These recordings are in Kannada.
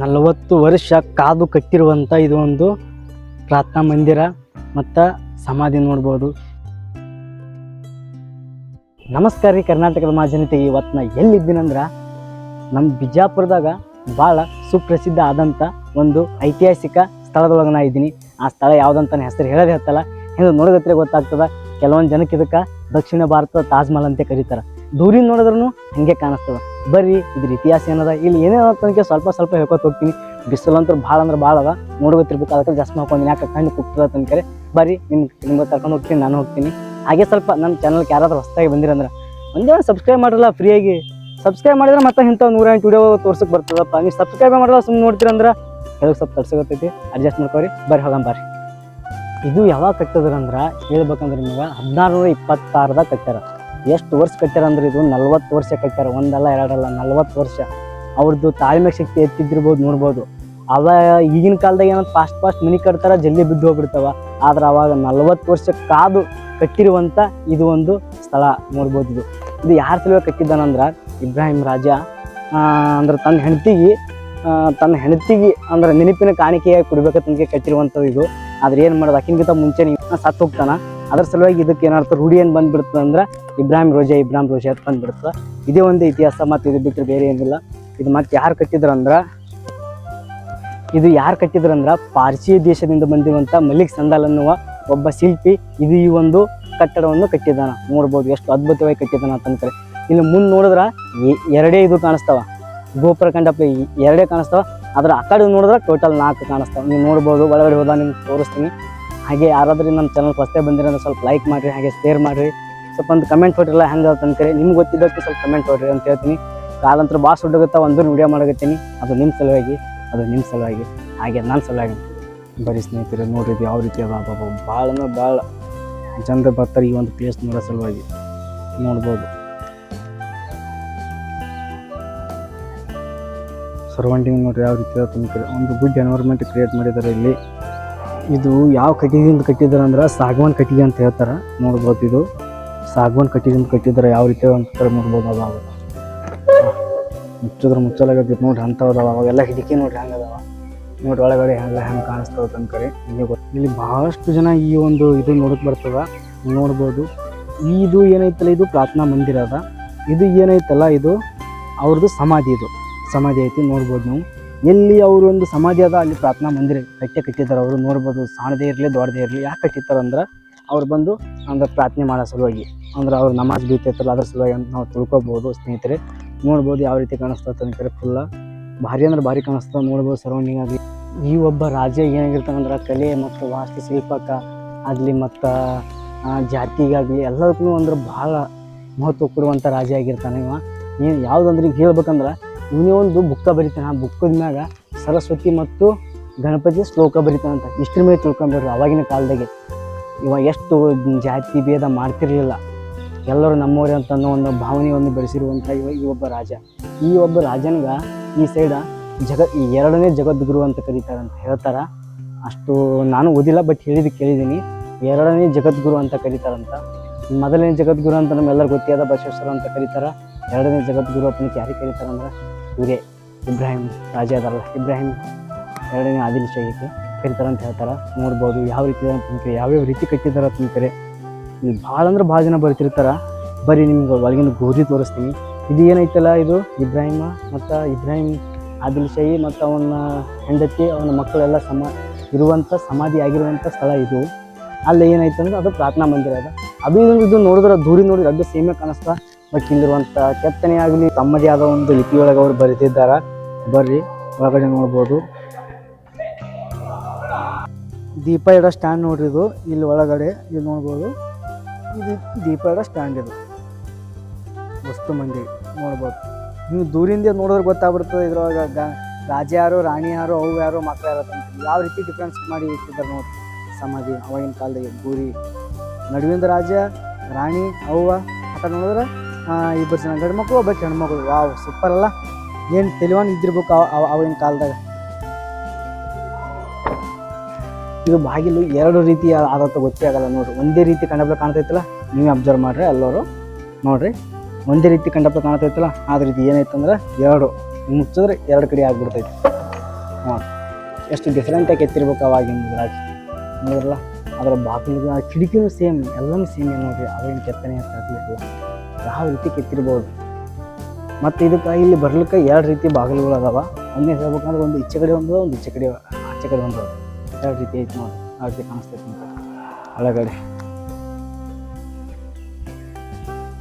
ನಲವತ್ತು ವರ್ಷ ಕಾದು ಕಟ್ಟಿರುವಂಥ ಇದು ಒಂದು ಪ್ರಾರ್ಥನಾ ಮಂದಿರ ಮತ್ತು ಸಮಾಧಿ ನೋಡ್ಬೋದು. ನಮಸ್ಕಾರ ರೀ ಕರ್ನಾಟಕದ ಮಹಾಜನತೆಗೆ ಇವತ್ತು ನಾ ಎಲ್ಲಿದ್ದೀನಂದ್ರೆ ನಮ್ಮ ಬಿಜಾಪುರದಾಗ ಭಾಳ ಸುಪ್ರಸಿದ್ಧ ಆದಂಥ ಒಂದು ಐತಿಹಾಸಿಕ ಸ್ಥಳದೊಳಗೆ ನಾ ಇದ್ದೀನಿ. ಆ ಸ್ಥಳ ಯಾವುದಂತ ಹೆಸರು ಹೇಳೋದೇ ಹತ್ತಲ್ಲ. ಹಿಂದೆ ನೋಡೋದತ್ರ ಗೊತ್ತಾಗ್ತದೆ, ಕೆಲವೊಂದು ಜನಕ್ಕೆ ಇದಕ್ಕೆ ದಕ್ಷಿಣ ಭಾರತದ ತಾಜ್ಮಹಲ್ ಅಂತ ಕರೀತಾರೆ. ದೂರಿಂದ ನೋಡಿದ್ರೂ ಹಾಗೆ ಕಾಣಿಸ್ತದೆ. ಬರ್ರಿ ಇದ್ರ ಇತಿಹಾಸ ಏನದ? ಇಲ್ಲಿ ಏನೇನೋ ತನಕ ಸ್ವಲ್ಪ ಸ್ವಲ್ಪ ಹೇಳ್ಕೊತ ಹೋಗ್ತೀನಿ. ಬಿಸಿಲಂತೂ ಭಾಳ ಅಂದ್ರೆ ಭಾಳ ಅದ. ನೋಡ್ಕೊತಿರ್ಬೇಕು ಅದಕ್ಕೆ ಜಾಸ್ತಿ ಮಾಡ್ಕೊಂಡು ಯಾಕೆ ಕಣ್ಣು ಕುಗ್ತದ ತನಕ ಬರ್ರಿ ನಿಮ್ಗೆ ನಿಮ್ಗೆ ಕರ್ಕೊಂಡು ಹೋಗ್ತೀನಿ, ನಾನು ಹೋಗ್ತೀನಿ. ಹಾಗೆ ಸ್ವಲ್ಪ ನನ್ನ ಚಾನಲ್ಗೆ ಯಾರಾದ್ರೂ ಹೊಸದಾಗಿ ಬಂದಿರಂದ್ರೆ, ಒಂದೇ ಸಬ್ಸ್ಕ್ರೈಬ್ ಮಾಡಲ್ಲ ಫ್ರೀಯಾಗಿ ಸಬ್ಸ್ಕ್ರೈಬ್ ಮಾಡಿದ್ರೆ ಮತ್ತೆ ಇಂಥ ನೂರ ಎಂಟು ವಿಡಿಯೋ ತೋರ್ಸಕ್ಕೆ ಬರ್ತದಪ್ಪ. ನೀವು ಸಬ್ಸ್ಕ್ರೈಬ್ ಮಾಡಲ್ಲ ಸುಮ್ಮನೆ ನೋಡ್ತೀರಂದ್ರೆ ಕೆಲವು ಸ್ವಲ್ಪ ತಡ್ಸಕತ್ತೈತಿ ಅಡ್ಜಸ್ಟ್ ಮಾಡ್ಕೊರಿ, ಬರ್ರಿ ಹೋಗಂ ಬರ್ರಿ. ಇದು ಯಾವಾಗ ಕಟ್ಟಿದ್ರಂದ್ರೆ, ಹೇಳ್ಬೇಕಂದ್ರೆ ನಿಮಗೆ ಹದಿನಾರು ನೂರ ಇಪ್ಪತ್ತಾರದಾಗ ಕಟ್ಟಾರ ಎಷ್ಟು ವರ್ಷ ಕಟ್ಟಾರ ಅಂದ್ರೆ ಇದು ನಲ್ವತ್ತು ವರ್ಷ ಕಟ್ಟ್ಯಾರ, ಒಂದಲ್ಲ ಎರಡಲ್ಲ, ನಲ್ವತ್ತು ವರ್ಷ. ಅವ್ರದ್ದು ತಾಳ್ಮೆ ಶಕ್ತಿ ಎತ್ತಿದ್ದಿರ್ಬೋದು ನೋಡ್ಬೋದು. ಅವ ಈಗಿನ ಕಾಲದಾಗ ಏನಂತ ಫಾಸ್ಟ್ ಫಾಸ್ಟ್ ಮನಿ ಕಟ್ತಾರ, ಜಲ್ದಿ ಬಿದ್ದು ಹೋಗ್ಬಿಡ್ತಾವ. ಆದ್ರೆ ಅವಾಗ ನಲ್ವತ್ತು ವರ್ಷ ಕಾದು ಕಟ್ಟಿರುವಂಥ ಇದು ಒಂದು ಸ್ಥಳ ನೋಡ್ಬೋದು ಇದು. ಇದು ಯಾರ ಸಲುವಾಗಿ ಕಟ್ಟಿದ್ದಾನಂದ್ರೆ ಇಬ್ರಾಹಿಂ ರಾಜ. ಅಂದ್ರೆ ತನ್ನ ಹೆಂಡತಿಗೆ ತನ್ನ ಹೆಂಡತಿಗೆ ಅಂದ್ರೆ ನೆನಪಿನ ಕಾಣಿಕೆಯಾಗಿ ಕೊಡ್ಬೇಕಂತ ಕಟ್ಟಿರುವಂಥದ್ದು ಇದು. ಆದ್ರೆ ಏನು ಮಾಡೋದು ಅಕ್ಕಿನ್ಗಿಂತ ಮುಂಚೆ ಸತ್ತು ಹೋಗ್ತಾನ. ಅದ್ರ ಸಲುವಾಗಿ ಇದಕ್ಕೆ ಏನಾರ್ಥ ರೂಢಿ ಏನು ಬಂದ್ಬಿಡ್ತದೆ ಅಂದ್ರೆ ಇಬ್ರಾಹಿಂ ರೋಜಾ ಇಬ್ರಾಹಿಂ ರೋಜಾ ಅಂತ ಬಂದ್ಬಿಡ್ತದೆ ಇದೇ ಒಂದು ಇತಿಹಾಸ ಮತ್ತು ಇದು ಬಿಟ್ಟರೆ ಬೇರೆ ಏನಿಲ್ಲ. ಇದು ಮತ್ತೆ ಯಾರು ಕಟ್ಟಿದ್ರು ಅಂದ್ರೆ ಇದು ಯಾರು ಕಟ್ಟಿದ್ರು ಅಂದ್ರೆ ಪಾರ್ಸಿ ದೇಶದಿಂದ ಬಂದಿರುವಂಥ ಮಲಿಕ್ ಸಂದಾಲ್ ಅನ್ನುವ ಒಬ್ಬ ಶಿಲ್ಪಿ ಇದು ಈ ಒಂದು ಕಟ್ಟಡವನ್ನು ಕಟ್ಟಿದ್ದಾನೆ. ನೋಡ್ಬೋದು ಎಷ್ಟು ಅದ್ಭುತವಾಗಿ ಕಟ್ಟಿದ್ದಾನ ಅಂತಂದ್ರೆ ಇಲ್ಲಿ ಮುಂದೆ ನೋಡಿದ್ರೆ ಎರಡೇ ಇದು ಕಾಣಿಸ್ತಾವ. ಗೋಪುರ ಕಂಡಪ್ಪ ಎರಡೇ ಕಾಣಿಸ್ತಾವ. ಅದ್ರ ಆ ಕಡೆ ನೋಡಿದ್ರೆ ಟೋಟಲ್ ನಾಲ್ಕು ಕಾಣಿಸ್ತಾವ. ನೀವು ನೋಡ್ಬೋದು, ಒಳಗಡೆ ಹೋದ ನಿಮ್ಗೆ ತೋರಿಸ್ತೀನಿ. ಹಾಗೆ ಯಾರಾದ್ರೂ ನಮ್ಮ ಚಾನಲ್ ಫಸ್ಟೇ ಬಂದಿರಂದ್ರೆ ಸ್ವಲ್ಪ ಲೈಕ್ ಮಾಡಿರಿ, ಹಾಗೆ ಶೇರ್ ಮಾಡಿರಿ. ಸ್ವಲ್ಪ ಒಂದು ಕಮೆಂಟ್ ಹೊಡ್ರಿಲ್ಲ ಹೆಂಗೆ ಅಂತೇಳಿ ನಿಮ್ಗೆ ಗೊತ್ತಿದ್ದಕ್ಕೆ ಸ್ವಲ್ಪ ಕಮೆಂಟ್ ಹೊಡ್ರಿ ಅಂತ ಹೇಳ್ತೀನಿ. ಕಾಲಂತರ ಭಾಳ ಸುಡ್ಡಗುತ್ತಾ ಒಂದು ವಿಡಿಯೋ ಮಾಡಕತ್ತೀನಿ. ಅದು ನಿಮ್ಮ ಸಲುವಾಗಿ, ಅದು ನಿಮ್ಮ ಸಲುವಾಗಿ. ಹಾಗೆ ನನ್ನ ಸಲುವಾಗಿ ಬರೀ ಸ್ನೇಹಿತರೆ, ನೋಡ್ರಿ ಯಾವ ರೀತಿ ಅದ. ಭಾಳ ಅಂದ್ರೆ ಭಾಳ ಜನರು ಬರ್ತಾರೆ ಈ ಒಂದು ಪ್ಲೇಸ್ ನೋಡೋ ಸಲುವಾಗಿ. ನೋಡ್ಬೋದು. ಸರೌಂಡಿಂಗ್ ನೋಡ್ರಿ ಯಾವ ರೀತಿ ತುಂಬಿಕೆ ಒಂದು ಗುಡ್ ಎನ್ವೈರ್ಮೆಂಟ್ ಕ್ರಿಯೇಟ್ ಮಾಡಿದ್ದಾರೆ ಇಲ್ಲಿ. ಇದು ಯಾವ ಕಟ್ಟಿಗೆಯಿಂದ ಕಟ್ಟಿದ್ದಾರೆ ಅಂದ್ರೆ ಸಾಗವಾನ್ ಕಟ್ಟಿಗೆ ಅಂತ ಹೇಳ್ತಾರೆ. ನೋಡ್ಬೋದು ಇದು. ಸಾಗವಾನ್ ಕಟ್ಟಿದಿಂದ ಕಟ್ಟಿದ್ರೆ ಯಾವ ರೀತಿ ಅಂತ ನೋಡ್ಬೋದು ಅದಾವ ಮುಚ್ಚಿದ್ರೆ ಮುಚ್ಚಲಾಗತ್ತೆ ನೋಡ್ರಿ ಅದಾವ. ಅವಾಗೆಲ್ಲ ಹಿಡಿಕೆ ನೋಡ್ರಿ ಹಂಗೆ ಅದಾವ. ನೋಡ್ರಿ ಒಳಗಡೆ ಹೆಂಗೆ ಹೆಂಗೆ ಕಾಣಿಸ್ತದ ತನಕರಿ ನಿಮಗೆ ಗೊತ್ತು ಇಲ್ಲಿ ಭಾಳಷ್ಟು ಜನ ಈ ಒಂದು ಇದು ನೋಡಕ್ಕೆ ಬರ್ತದ. ನೋಡ್ಬೋದು. ಇದು ಏನೈತಲ್ಲ, ಇದು ಪ್ರಾರ್ಥನಾ ಮಂದಿರ ಅದ. ಇದು ಏನೈತಲ್ಲ, ಇದು ಅವ್ರದ್ದು ಸಮಾಧಿ ಇದು. ಸಮಾಧಿ ಐತಿ, ನೋಡ್ಬೋದು ನಾವು. ಎಲ್ಲಿ ಅವರು ಒಂದು ಸಮಾಧಿ ಅದ, ಅಲ್ಲಿ ಪ್ರಾರ್ಥನಾ ಮಂದಿರ ಕಟ್ಟೆ ಕಟ್ಟಿದ್ದಾರೆ ಅವರು ನೋಡ್ಬೋದು, ಸಾಣದೇ ಇರಲಿ, ದೊಡ್ಡದೇ ಇರಲಿ, ಯಾಕೆ ಕಟ್ಟಿರ್ತಾರೆ ಅಂದ್ರೆ ಅವ್ರು ಬಂದು ಅಂದ್ರೆ ಪ್ರಾರ್ಥನೆ ಮಾಡೋ ಸಲುವಾಗಿ, ಅಂದ್ರೆ ಅವ್ರು ನಮಾಜ್ ಬೀತೈತಲ್ಲ ಅದ್ರ ಸಲುವಾಗಿ ಅಂತ ನಾವು ತಿಳ್ಕೊಬೋದು ಸ್ನೇಹಿತರೆ. ನೋಡ್ಬೋದು ಯಾವ ರೀತಿ ಕಾಣಿಸ್ತದೆ ಸ್ನೇಹಿತರೆ ಫುಲ್ಲ ಭಾರಿ ಅಂದ್ರೆ ಭಾರಿ ಕಾಣಿಸ್ತದೆ ನೋಡ್ಬೋದು ಸರೌಂಡಿಂಗ್ ಆಗಲಿ ಈ ಒಬ್ಬ ರಾಜ್ಯ ಏನಾಗಿರ್ತಾನಂದ್ರೆ ಕಲೆ ಮತ್ತು ವಾಸ್ತುಶಿಲ್ಪಕ್ಕೆ ಆಗಲಿ ಮತ್ತು ಜಾತಿಗಾಗಲಿ ಎಲ್ಲದಕ್ಕೂ ಅಂದ್ರೆ ಭಾಳ ಮಹತ್ವ ಕೊಡುವಂಥ ರಾಜ ಆಗಿರ್ತಾನೆ ಇವ. ಏನು ಯಾವುದಂದ್ರೆ ಈಗ ಹೇಳ್ಬೇಕಂದ್ರೆ, ಇವನೇ ಒಂದು ಬುಕ್ಕ ಬರಿತಾನೆ. ಆ ಬುಕ್ಕದ ಮ್ಯಾಗ ಸರಸ್ವತಿ ಮತ್ತು ಗಣಪತಿ ಶ್ಲೋಕ ಬರಿತಾನಂತ ಇಷ್ಟ್ರ ಮೇಲೆ ತಿಳ್ಕೊಂಬಿಡ್ರಿ ಅವಾಗಿನ ಕಾಲದಾಗೆ. ಇವ ಎಷ್ಟು ಜಾತಿ ಭೇದ ಮಾಡ್ತಿರಲಿಲ್ಲ. ಎಲ್ಲರೂ ನಮ್ಮವರೇ ಅಂತ ಅನ್ನೋ ಒಂದು ಭಾವನೆಯನ್ನು ಬೆಳೆಸಿರುವಂಥ ಇವ ಈ ಒಬ್ಬ ರಾಜ. ಈ ಒಬ್ಬ ರಾಜನಿಗೆ ಈ ಸೈಡ ಜಗ ಈ ಎರಡನೇ ಜಗದ್ಗುರು ಅಂತ ಕರೀತಾರೆ ಅಂತ ಹೇಳ್ತಾರ. ಅಷ್ಟು ನಾನು ಓದಿಲ್ಲ ಬಟ್ ಹೇಳಿದ್ದು ಕೇಳಿದ್ದೀನಿ ಎರಡನೇ ಜಗದ್ಗುರು ಅಂತ ಕರೀತಾರಂತ. ಮೊದಲನೇ ಜಗದ್ಗುರು ಅಂತ ನಮ್ಮೆಲ್ಲರೂ ಗೊತ್ತಿಯಾದ ಬಸವೇಶ್ವರ ಅಂತ ಕರೀತಾರ. ಎರಡನೇ ಜಗದ್ಗುರು ಅಂತ ಯಾರಿಗೆ ಕರೀತಾರಂದ್ರೆ? ಇವರೇ ಇಬ್ರಾಹಿಂ ರಾಜ ಅದಾರಲ್ಲ. ಇಬ್ರಾಹಿಂ ಎರಡನೇ ಆದಿಲ್ ಶಾಹಿಗೆ ಕರೀತಾರೆ ಅಂತ ಹೇಳ್ತಾರೆ. ನೋಡ್ಬೋದು ಯಾವ ರೀತಿ ಯಾವ ಯಾವ್ಯಾವ ರೀತಿ ಕಟ್ಟಿದಾರ ಇಲ್ಲಿ ಭಾಳ ಅಂದ್ರೆ ಭಾಳ ಜನ ಬರ್ತಿರ್ತಾರ. ಬರೀ ನಿಮ್ಗೆ ಒಳಗಿನ ಗೋಧಿ ತೋರಿಸ್ತೀನಿ. ಇದು ಏನೈತಲ್ಲ ಇದು? ಇಬ್ರಾಹಿಮ ಮತ್ತು ಇಬ್ರಾಹಿಮ್ ಆದಿಲ್ ಶಾಹಿ ಮತ್ತು ಅವನ ಹೆಂಡತಿ, ಅವನ ಮಕ್ಕಳೆಲ್ಲ ಸಮ ಇರುವಂಥ ಸಮಾಧಿ ಆಗಿರುವಂಥ ಸ್ಥಳ ಇದು. ಅಲ್ಲಿ ಏನಾಯ್ತಂದ್ರೆ ಅದು ಪ್ರಾರ್ಥನಾ ಮಂದಿರ ಅದ. ಅದು ಇದು ನೋಡಿದ್ರೆ ದೂರಿ ನೋಡಿದ್ರೆ ಅದು ಸೇಮೆ ಕಾಣಿಸ್ತಾ. ಬಟ್ ಇಲ್ಲಿರುವಂಥ ಕೆತ್ತನೆ ಆಗಲಿ ತಮ್ಮದೇ ಆದ ಒಂದು ಲಿಪಿಯೊಳಗೆ ಅವರು ಬರೆದಿದ್ದಾರೆ. ಬರ್ರಿ, ಒಳಗಡೆ ನೋಡ್ಬೋದು. ದೀಪ ಇಡೋ ಸ್ಟ್ಯಾಂಡ್ ನೋಡ್ರಿ ಇದು, ಇಲ್ಲಿ ಒಳಗಡೆ, ಇಲ್ಲಿ ನೋಡ್ಬೋದು. ಇದು ದೀಪ ಇಡೋ ಸ್ಟ್ಯಾಂಡ್ ಇದು. ವಸ್ತು ಮಂದಿ, ನೋಡ್ಬೋದು. ನೀವು ದೂರಿಂದ ನೋಡಿದ್ರೆ ಗೊತ್ತಾಗ್ಬಿಡ್ತದೆ ಇದ್ರೊಳಗೆ ಗ, ರಾಜ ಯಾರು, ರಾಣಿ ಯಾರು, ಅವು ಯಾರು ಮಕ್ಕಳು ಯಾರು ಅಂತ ಯಾವ ರೀತಿ ಡಿಫ್ರೆನ್ಸ್ ಮಾಡಿ ಇಟ್ಟಿದ್ದಾರೆ ನೋಡಿ ಸಮಾಧಿ, ಅವಾಗಿನ ಕಾಲದಲ್ಲಿ ಗೂರಿ, ನಡುವಿಂದ ರಾಜ, ರಾಣಿ, ಅವ್ವ, ಆಟ ನೋಡಿದ್ರೆ ಇಬ್ಬರು ಜನ ಗಂಡು ಮಕ್ಕಳು ಒಬ್ಬ ಹೆಣ್ಮಕ್ಳು. ವಾವ್ ಸೂಪರ್ ಅಲ್ಲ. ಏನು ತೆಲಿವನ್ ಇದ್ದಿರ್ಬೇಕು ಅವ- ಅವ- ಅವಾಗಿನ ಕಾಲದಾಗ. ಇದು ಬಾಗಿಲು ಎರಡು ರೀತಿಯ ಆದಂತ ಗೊತ್ತೇ ಆಗಲ್ಲ ನೋಡ್ರಿ. ಒಂದೇ ರೀತಿ ಕಂಡಪ್ಲೆ ಕಾಣ್ತೈತಲ್ಲ ನೀವೇ ಅಬ್ಸರ್ವ್ ಮಾಡ್ರಿ, ಎಲ್ಲರೂ ನೋಡ್ರಿ. ಒಂದೇ ರೀತಿ ಕಂಡಪ್ಲೆ ಕಾಣ್ತೈತಲ್ಲ ಆದ್ರೆ ಇದು ಏನೈತಂದ್ರೆ ಎರಡು ಮುಚ್ಚಿದ್ರೆ ಎರಡು ಕಡೆ ಆಗ್ಬಿಡ್ತೈತಿ. ನೋಡಿ ಎಷ್ಟು ಡಿಫ್ರೆಂಟಾಗಿ ಎತ್ತಿರ್ಬೇಕು ಅವಾಗಿನ ರಾಜಿ ನೋಡ್ರಲ್ಲ, ಅದರ ಬಾಗಿಲು ಕಿಟಕಿನೂ ಸೇಮ್ ಎಲ್ಲನೂ ಸೇಮ್ ನೋಡ್ರಿ ಅವೇನು ಕೆತ್ತನೆ ಆಗಲಿಲ್ಲ ಯಾವ ರೀತಿ ಕೆತ್ತಿರ್ಬೋದು. ಮತ್ತು ಇದಕ್ಕೆ ಇಲ್ಲಿ ಬರ್ಲಿಕ್ಕೆ ಎರಡು ರೀತಿ ಬಾಗಿಲುಗಳು ಅದಾವ ಒಂದೇ ಹೇಳ್ಬೇಕಂದ್ರೆ ಒಂದು ಇಚ್ಚೆ ಕಡೆ ಒಂದು ಒಂದು ಈಚೆ ಕಡೆ, ಆಚೆ ಕಡೆ ಒಂದು. ಎರಡು ರೀತಿ ಐತೆ ನೋಡಿ. ರೀತಿ ಕಾಣಿಸ್ತೈತೆ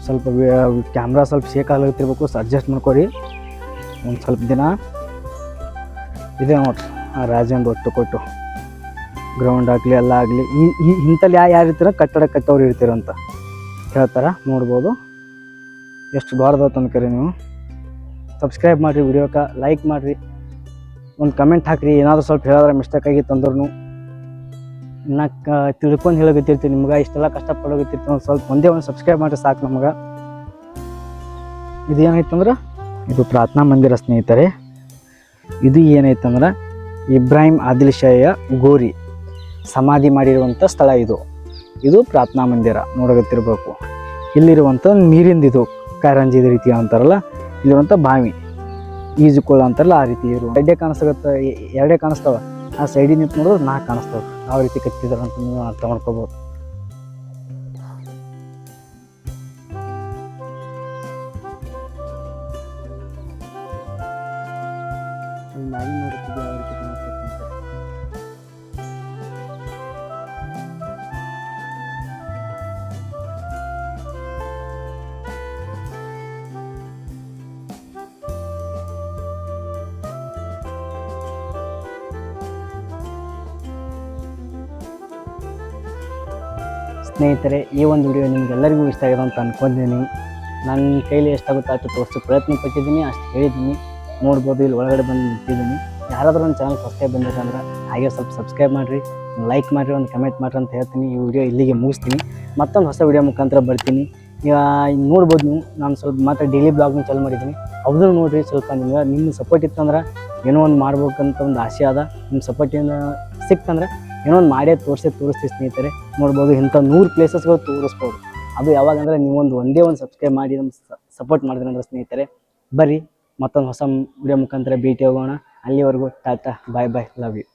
ಸ್ವಲ್ಪ ಕ್ಯಾಮ್ರಾ ಸ್ವಲ್ಪ ಶೇಕ್ ಆಗ್ಲತ್ತಿರ್ಬೇಕು. ಅಡ್ಜಸ್ಟ್ ಮಾಡ್ಕೊರಿ. ಒಂದು ಸ್ವಲ್ಪ ದಿನ. ಇದೆ ನೋಡ್ರಿ, ಆ ರಾಜಂದು ಒಟ್ಟು ಕೊಟ್ಟು. ಗ್ರೌಂಡ್ ಆಗಲಿ, ಎಲ್ಲ ಆಗಲಿ. ಈ ಈ ಇಂಥಲ್ಲಿ ಯಾವ ಯಾರು ಇರ್ತೀರ ಕಟ್ಟಡ ಕಟ್ಟೋರು ಇರ್ತೀರಂತ. ಹೇಳ್ತಾರೆ ನೋಡ್ಬೋದು. ಎಷ್ಟು ದೊಡ್ಡದ ತಂದ್ಕರಿ ನೀವು. ಸಬ್ಸ್ಕ್ರೈಬ್ ಮಾಡಿರಿ ವಿಡಿಯೋಕ್ಕೆ ಲೈಕ್ ಮಾಡಿರಿ. ಒಂದು ಕಮೆಂಟ್ ಹಾಕ್ರಿ, ಏನಾದರೂ ಸ್ವಲ್ಪ ಹೇಳಿದ್ರೆ ಮಿಸ್ಟೇಕ್ ಆಗಿತ್ತು ಅಂದ್ರೂ ನಾ ತಿಳ್ಕೊಂಡು ಹೇಳಕತ್ತಿರ್ತೀನಿ ನಿಮ್ಗೆ, ಇಷ್ಟೆಲ್ಲ ಕಷ್ಟಪಡೋಗತ್ತಿರ್ತೀನಿ ಒಂದು ಸ್ವಲ್ಪ ಒಂದೇ ಒಂದು ಸಬ್ಸ್ಕ್ರೈಬ್ ಮಾಡಿರಿ ಸಾಕು ನಮ್ಗೆ. ಇದು ಏನಾಯ್ತಂದ್ರೆ ಇದು ಪ್ರಾರ್ಥನಾ ಮಂದಿರ ಸ್ನೇಹಿತರೆ. ಇದು ಏನಾಯ್ತಂದ್ರೆ, ಇಬ್ರಾಹಿಂ ಆದಿಲ್ ಶಾಹಿಯ ಗೋರಿ ಸಮಾಧಿ ಮಾಡಿರುವಂಥ ಸ್ಥಳ ಇದು. ಇದು ಪ್ರಾರ್ಥನಾ ಮಂದಿರ ನೋಡಗತ್ತಿರ್ಬೇಕು ಇಲ್ಲಿರುವಂಥ ನೀರಿಂದಿದು ಕಾರಂಜಿ ರೀತಿ ಅಂತಾರಲ್ಲ ಇಲ್ಲಿರುವಂಥ ಬಾವಿ. ಈಜುಕೊಳ ಅಂತಾರಲ್ಲ, ಆ ರೀತಿ ಇರು ಎರಡೇ ಕಾಣಿಸ್ತಾಗತ್ತ ಎರಡೇ ಕಾಣಿಸ್ತಾವ. ಆ ಸೈಡಿಗೆ ನಿಂತು ನೋಡಿದ್ರೆ ನಾಲ್ಕು ಕಾಣಿಸ್ತಾವ. ಯಾವ ರೀತಿ ಕಟ್ಟಿದಾರ ಅಂತ ನೀವು ಅರ್ಥ ಮಾಡ್ಕೋಬೋದು. ಸ್ನೇಹಿತರೆ, ಈ ಒಂದು ವಿಡಿಯೋ ನಿಮಗೆಲ್ಲರಿಗೂ ಇಷ್ಟ ಆಗಿದೆ ಅಂತ ಅನ್ಕೊಂಡಿದ್ದೀನಿ. ನನ್ನ ಕೈಲಿ ಎಷ್ಟಾಗುತ್ತೆ ಅಷ್ಟು ತೋರಿಸೋ ಪ್ರಯತ್ನ ಪಟ್ಟಿದ್ದೀನಿ, ಅಷ್ಟು ಹೇಳಿದ್ದೀನಿ. ನೋಡ್ಬೋದು, ಇಲ್ಲಿ ಒಳಗಡೆ ಬಂದು ನಿಂತಿದ್ದೀನಿ. ಯಾರಾದರೂ ನನ್ನ ಚಾನಲ್ ಸಬ್ಸ್ಕ್ರೈಬ್ ಬಂದಿದೆ ಅಂದ್ರೆ ಹಾಗೆ ಸ್ವಲ್ಪ ಸಬ್ಸ್ಕ್ರೈಬ್ ಮಾಡಿರಿ ಲೈಕ್ ಮಾಡಿರಿ, ಒಂದು ಕಮೆಂಟ್ ಮಾಡಿರಿ ಅಂತ ಹೇಳ್ತೀನಿ. ಈ ವಿಡಿಯೋ ಇಲ್ಲಿಗೆ ಮುಗಿಸ್ತೀನಿ. ಮತ್ತೊಂದು ಹೊಸ ವಿಡಿಯೋ ಮುಖಾಂತರ ಬರ್ತೀನಿ. ನೋಡ್ಬೋದು ನೀವು, ನಾನು ಸ್ವಲ್ಪ ಮಾತ್ರ ಡೈಲಿ ಬ್ಲಾಗ್ನ ಚಾಲು ಮಾಡಿದ್ದೀನಿ. ಅವ್ರದ್ದು ನೋಡಿರಿ, ಸ್ವಲ್ಪ ನಿಮ್ಗೆ ನಿಮ್ಮ ಸಪೋರ್ಟ್ ಇತ್ತಂದ್ರೆ ಏನೋ ಒಂದು ಮಾಡ್ಬೇಕಂತ ಒಂದು ಆಸೆ ಅದ ನಿಮ್ಮ ಸಪೋರ್ಟಿಂದ ಸಿಕ್ತಂದ್ರೆ ಏನೋ ಒಂದು ಮಾಡೇ ತೋರಿಸೇ, ತೋರಿಸ್ತೀವಿ ಸ್ನೇಹಿತರೆ. ನೋಡ್ಬೋದು ಇಂಥ ನೂರು ಪ್ಲೇಸಸ್ಗಳು ತೋರಿಸ್ಬೋದು. ಅದು ಯಾವಾಗಂದ್ರೆ ನೀವೊಂದು ಒಂದೇ ಒಂದು ಸಬ್ಸ್ಕ್ರೈಬ್ ಮಾಡಿ ನಮ್ಮ ಸಪೋರ್ಟ್ ಮಾಡಿದ್ರೆ ಅಂದ್ರೆ ಸ್ನೇಹಿತರೆ, ಬರ್ರಿ ಮತ್ತೊಂದು ಹೊಸ ವಿಡಿಯೋ ಮುಖಾಂತರ ಭೇಟಿ ಹೋಗೋಣ ಅಲ್ಲಿವರೆಗೂ tata bye bye love you